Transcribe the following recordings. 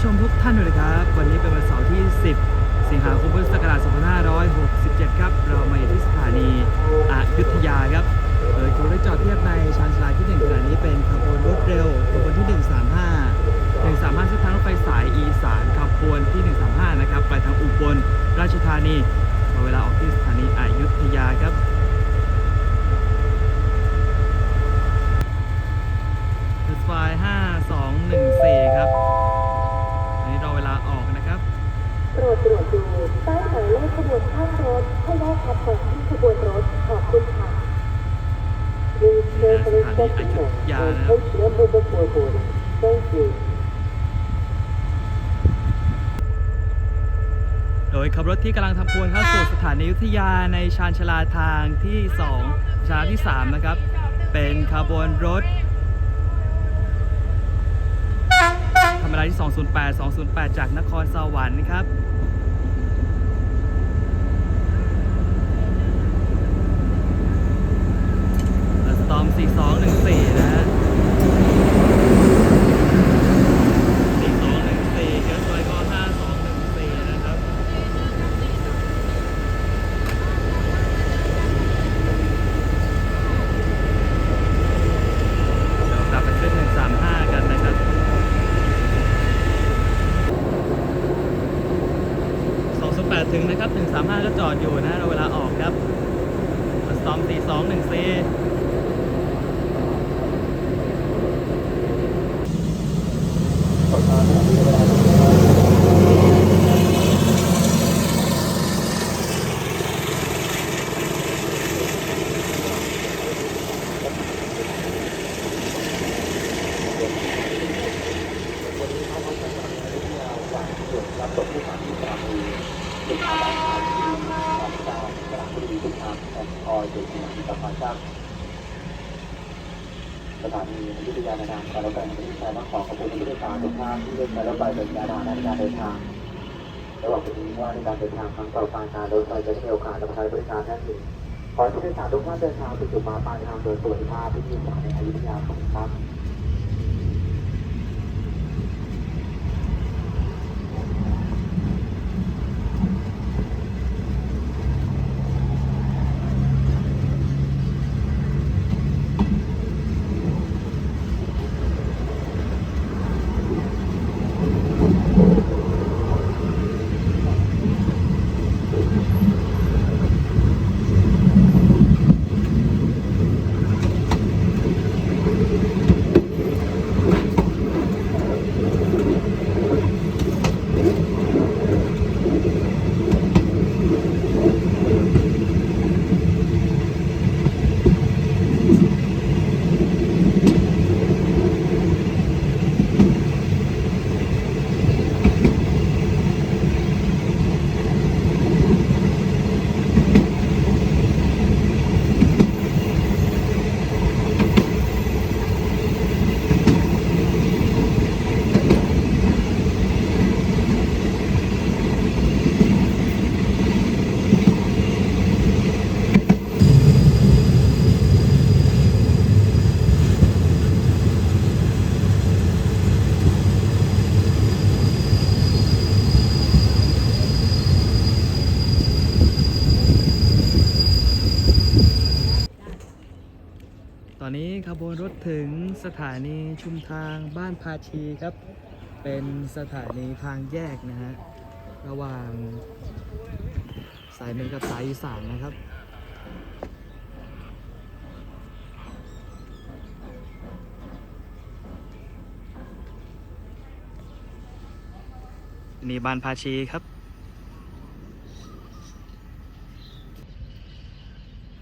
ผู้ชมทุกท่านด้วยนะครับ วันนี้เป็นวันเสาร์ที่ 10 สิงหาคมพุทธศักราช 2567 ครับ เรามาอยู่ที่สถานีอยุธยาครับโดยเขาได้จอดเทียบในชานชาลาที่หนึ่งขณะนี้เป็นขบวนรถเร็วขบวนที่ 135 135เส้นทางรถไฟสายอีสานขบวนที่ 135 นะครับ ไปทางอุบลราชธานีเวลาออกที่สถานีอยุธยาครับคือสไฟห้าสองหนึ่งสี่ครับ รดตรวจดูป้ายหมายเลขขบวนข้างรถให้แนบทับก่อนที่ขบวนรถขอบคุณค่ะ Please carefully check the check and take number before boarding. Thank you. โดยขับรถที่กำลังทำขบวนเข้าสู่สถานีอยุธยาในชานชลาทางที่ 2 ชานที่ 3 นะครับ เป็นขบวนรถ ธรรมดาที่ 208 208 จากนครสวรรค์ครับสตอม 4214 นะฮะ 4214เกียวซอยก็5214 นะครับ เดี๋ยวกลับไปขึ้น135 กันนะครับ 208 ถึ งนะครับ135ก็จอดอยู่นะเราเวลาออกครับสตอม 4214 รับส่งผู้สามีสามีลูกค้าบ้านขายที่สามเก้ากลางบุรีทุกทางแอนออยเด็กหญิงสภาชาติ สถานีวิทยานานาการรถไฟแห่งประเทศไทยต้องขอขอบคุณผู้โดยสารทุกท่านที่ได้ใช้รถไฟเป็นยานพาหนะในการเดินทางระหว่างนี้ว่าในการเดินทางครั้งต่อไปการรถไฟจะได้โอกาสรับใช้บริการท่านอื่นขอให้ผู้โดยสารทุกท่านเดินทางไปสู่มาปลายทางโดยสวัสดิภาพที่มีสถานีอยุธยาขอบคุณครับ สถานีชุมทางบ้านพาชีครับ เป็นสถานีทางแยกนะฮะ ระหว่างสายเหนือกับสายอีสานนะครับนี่บ้านพาชีครับ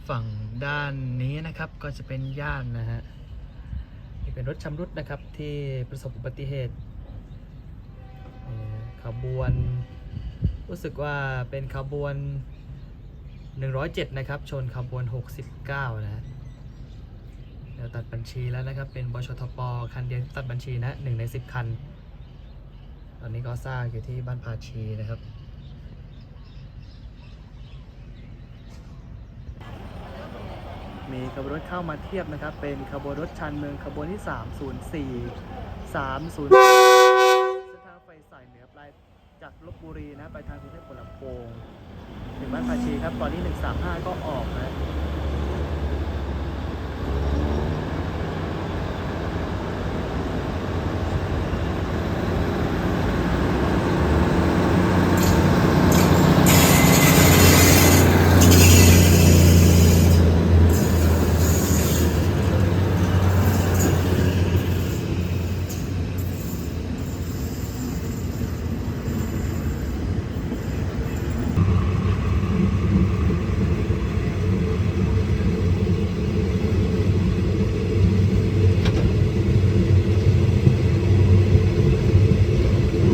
ฝั่งด้านนี้นะครับก็จะเป็นย่านนะฮะ นี่เป็นรถชำรุดนะครับที่ประสบอุบัติเหตุขบวน รู้สึกว่าเป็นขบวน 107 นะครับ ชนขบวน 69 นะฮะเดี๋ยวตัดบัญชีแล้วนะครับ เป็นบชทปคันเดียวตัดบัญชีนะหนึ่งใน 10 คัน ตอนนี้ก็สร้างอยู่ที่บ้านพาชีนะครับ มีขบวนรถเข้ามาเทียบนะครับ เป็นขบวนรถชันเมืองขบวนที่ 304 304เส้นทางไฟสจากลบบุรีนะไปทางกรุงเทพหัวลำโพงถึงบ้านภาชีครับตอนนี้ 135 ก็ออกนะ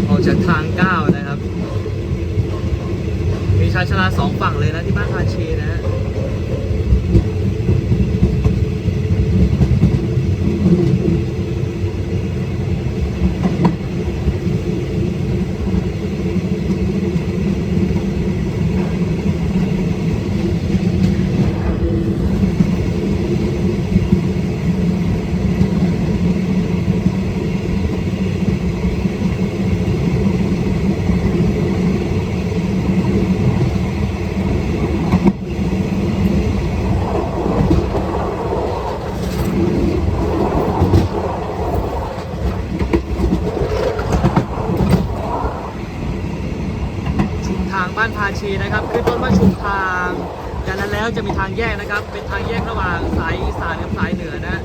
ออกจากทางเก้านะครับ มี ชายชลาสองฝั่งเลยนะที่บ้านพาชีนะ ทางบ้านพาชีนะครับขึ้นต้นว่าชุมทางจากนั้นแล้วจะมีทางแยกนะครับ เป็นทางแยกระหว่างสายอีสานกับสายเหนือนะ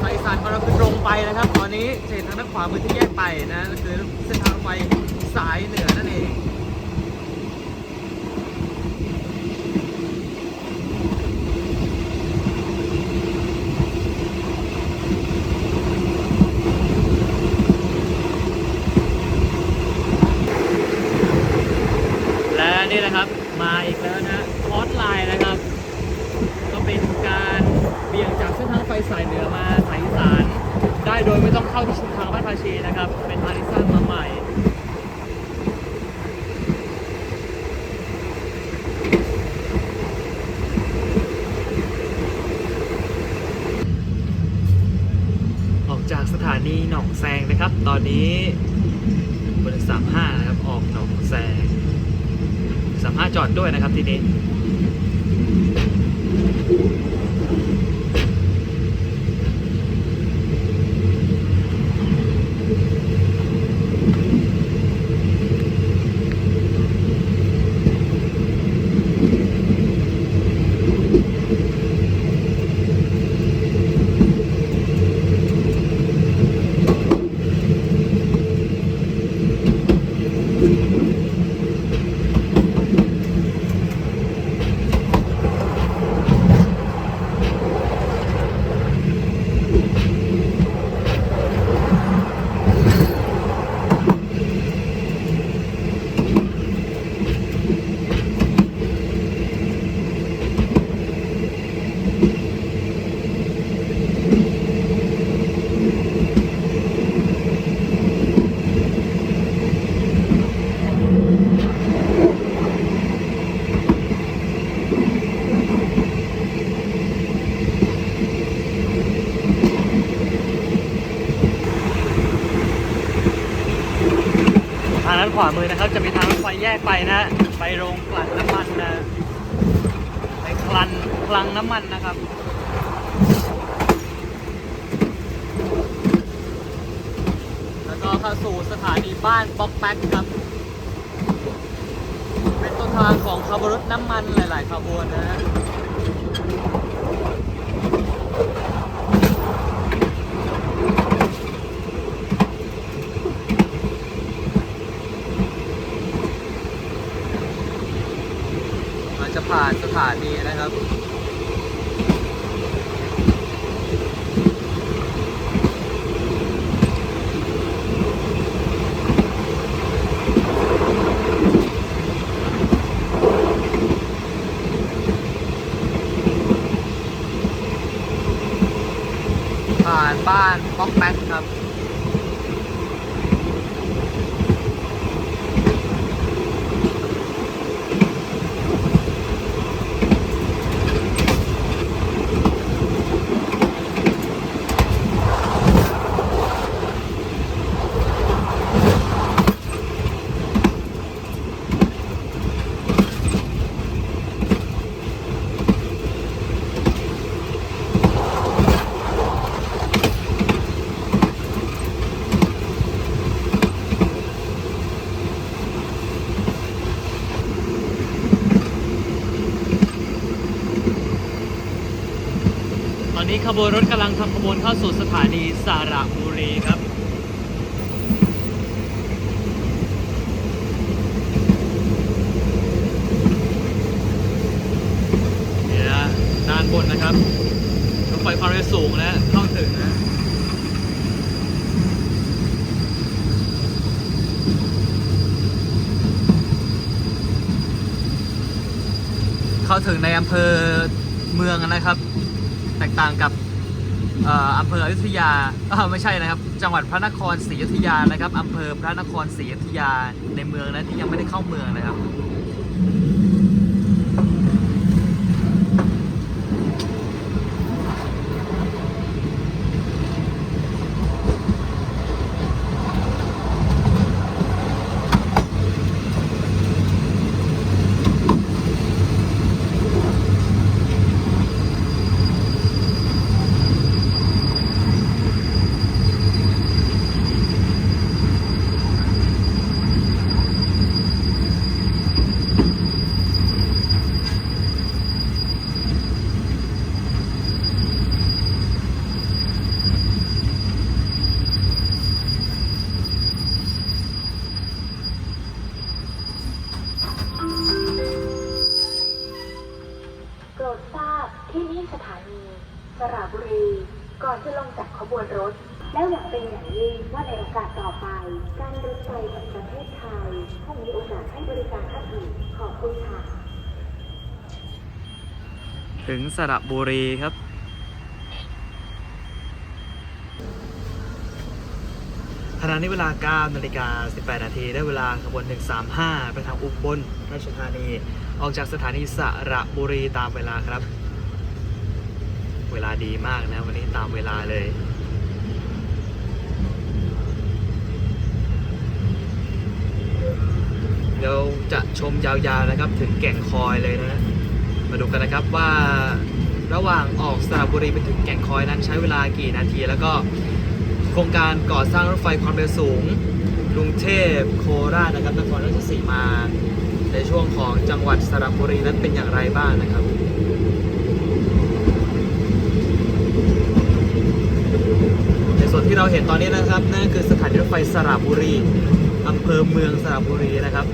สายอีสานของเราคือตรงไปนะครับ ตอนนี้เห็นทางด้านขวามือที่แยกไปนะก็คือเส้นทางไฟสายเหนือนั่นเอง และนี่นะครับมาอีกแล้วนะคอสไลน์นะครับ ก็เป็นการเบี่ยงจากเส้นทางไฟสายเหนือมาสายอีสานได้โดยไม่ต้อง เข้าที่ชุมทางบ้านภาชีนะครับ เป็นทางที่สร้างมาใหม่ออกจากสถานีหนองแซงนะครับ ตอนนี้บริษัท35นะครับ ออกหนองแซง35จอดด้วยนะครับทีนี้ ทางด้านขวามือนะครับ จะมีทางไฟแยกไปนะไปโรงกลั่นน้ำมันนะไปคลันคลังน้ำมันนะครับแล้วก็เข้าสู่สถานีบ้านบ็อกแป๊กครับ เป็นต้นทางของขบวนรถน้ำมันหลาย ๆ ขบวนนะฮะ เราจะ ผ่านสถานีนะครับผ่านบ้านป๊อกแป๊กครับ ท นี้ขบวนรถกำลังทำขบวนเข้าสู่สถานีสระบุรีครับนี่นะด้านบนนะครับรถไฟความเร็วสูงนะเข้าถึงนะเข้าถึงในอำเภอเมืองนะครับ ตกต่างกับอำเภออยุธยาเอ้าไม่ใช่นะครับ จังหวัดพระนครศรีอยุธยานะครับอำเภอพระนครศรีอยุธยาในเมืองนะที่ยังไม่ได้เข้าเมืองนะครับ โปรดทราบที่นี่สถานี สระบุรี ก่อนจะลงจากขบวนรถ แล้วหวังเป็นอย่างยิ่งว่าในโอกาสต่อไป การรถไฟแห่งประเทศไทยคงมีโอกาสให้บริการท่านอีกขอบคุณค่ะ ถึง สระบุรีครับ ขณะนี้เวลา 9 นาฬิกา 18 นาที ได้เวลาขบวน 135 ไปทางอุบลราชธานี ออกจากสถานีสระบุรีตามเวลาครับ เวลาดีมากนะวันนี้ตามเวลาเลยเดี๋ยวจะชมยาวๆนะครับ ถึงแก่งคอยเลยนะ มาดูกันนะครับว่าระหว่างออกสระบุรีไปถึงแก่งคอยนั้นใช้เวลากี่นาที แล้วก็โครงการก่อสร้างรถไฟความเร็วสูงกรุงเทพโคราชนะครับนครราชสีมา ในช่วงของจังหวัดสระบุรีนั้นเป็นอย่างไรบ้างนะครับในส่วนที่เราเห็นตอนนี้นะครับนั่นคือสถานีรถไฟสระบุรีอำเภอเมืองสระบุรีนะครับ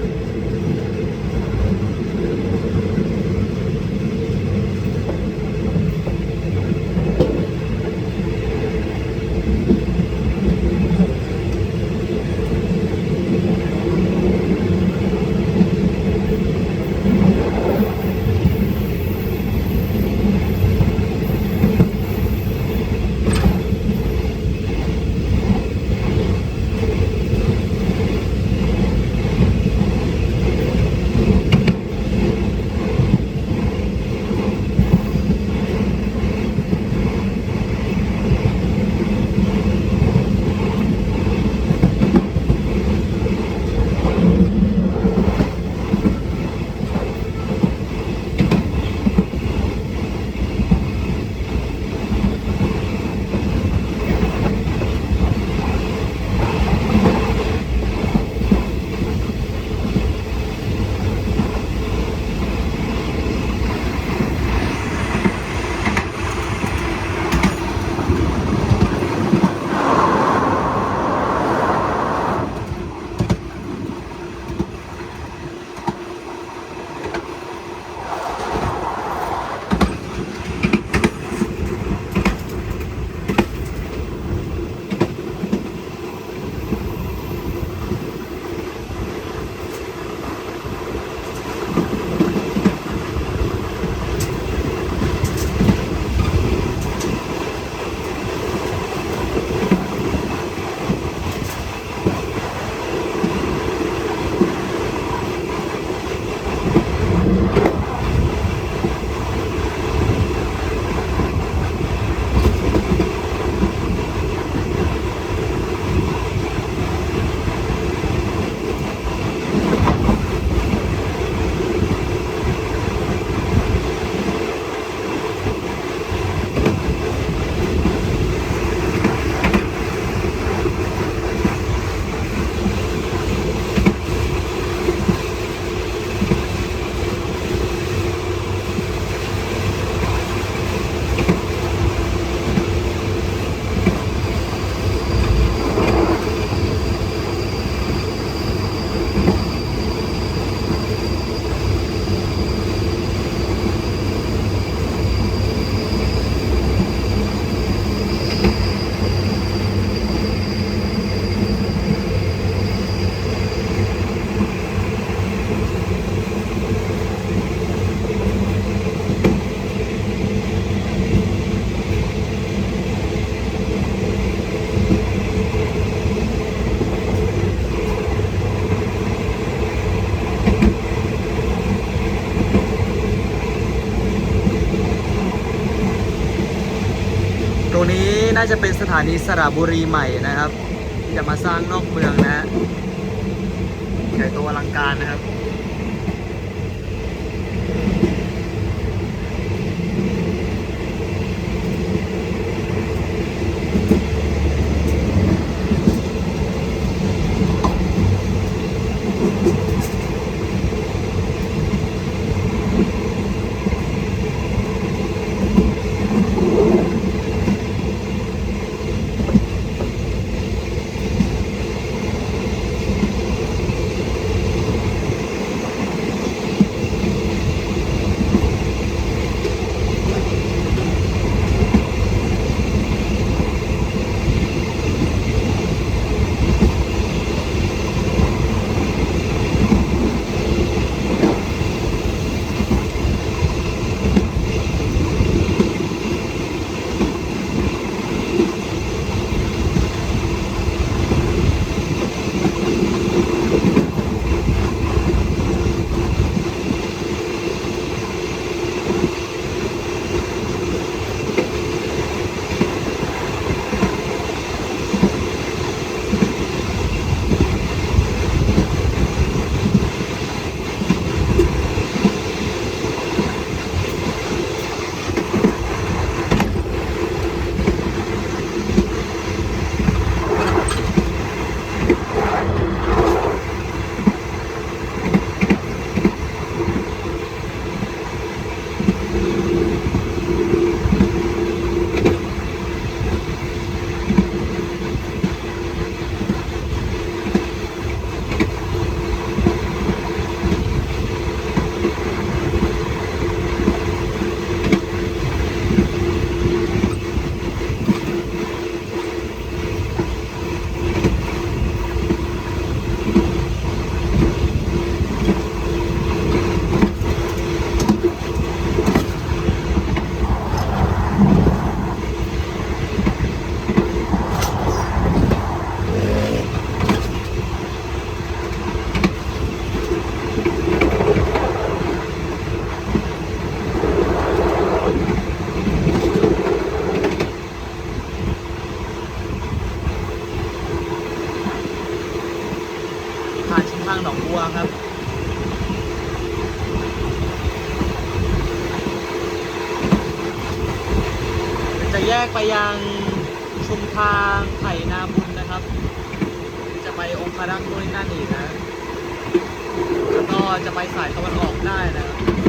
น่าจะเป็นสถานีสระบุรีใหม่นะครับ จะมาสร้างนอกเมืองนะฮะใหญ่โตอลังการนะครับ ไปยังชุมทางไผ่นาบุญนะครับ จะไปองค์พระรักษ์ด้วยนั่นอีกนะ แล้วก็จะไปสายตะวันออกได้นะครับ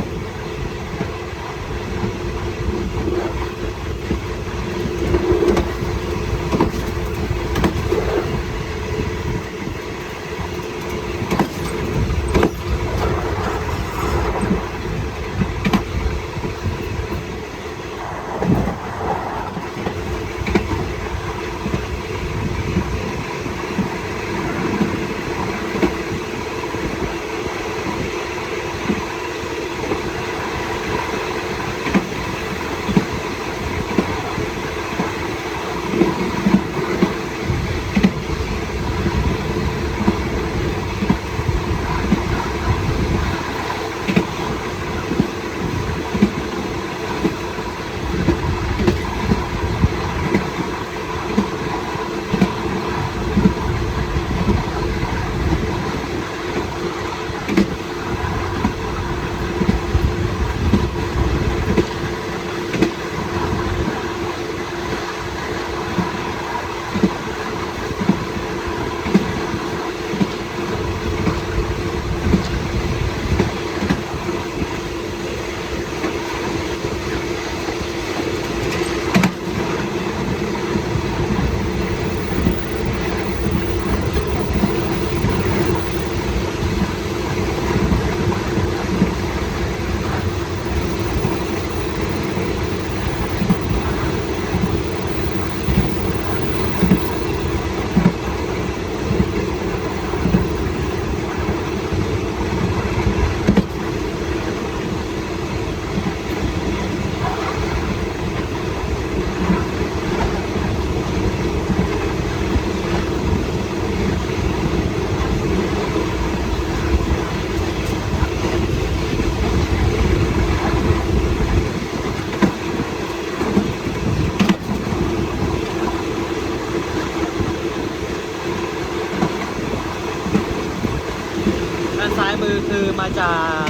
จาก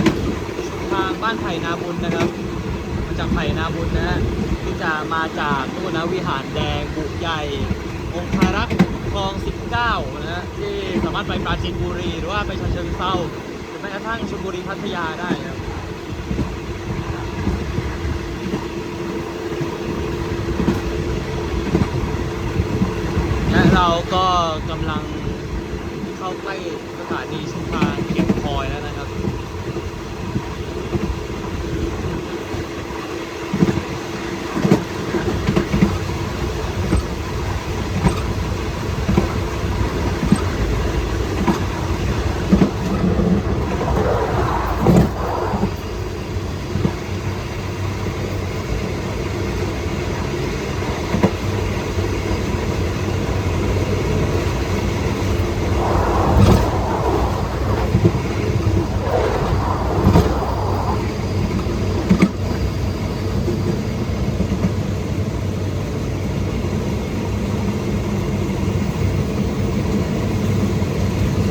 ทางบ้านไผ่นาบุญนะครับ มาจากไผ่นาบุญนะฮะที่จะมาจากนู่นะวิหารแดงบุใหญ่ องคารักษ์คลอง 19 นะฮะที่สามารถไปปราจีนบุรีหรือว่าไปชลเชิงเทราหรือแม้กระทั่งชลบุรีพัทยาได้ครับและเราก็กำลังเข้าใกล้สถานีชุมพรเก็บคอยแล้วนะครับ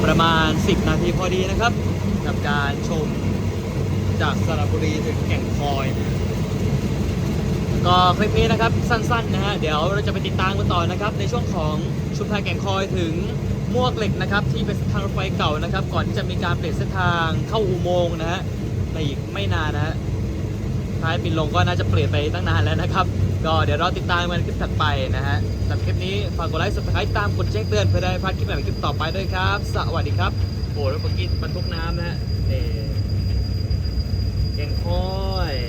ประมาณ 10 นาทีพอดีนะครับ กับการชม จากสระบุรีถึงแก่งคอย ก็คลิปนี้นะครับสั้นๆนะฮะเดี๋ยวเราจะไปติดตามกันต่อนะครับในช่วงของชุมพรแก่งคอยถึงมวกเหล็กนะครับที่เป็นทางรถไฟเก่านะครับ ก่อนที่จะมีการเปลี่ยนเส้นทางเข้าอุโมงค์นะฮะในอีกไม่นานนะฮะท้ายปินลงก็น่าจะเปลี่ยนไปตั้งนานแล้วนะครับ ก็เดี๋ยวเราติดตามกันคลิปถัดไปนะฮะสำหรับคลิปนี้ฝากกดไลค์ subscribe ตามกดแจ้งเตือนเพื่อได้พลาดคลิปใหม่คลิปต่อไปด้วยครับ สวัสดีครับโอ้รถเมื่อกี้บรรทุกน้ำนะฮะ แกงค้อย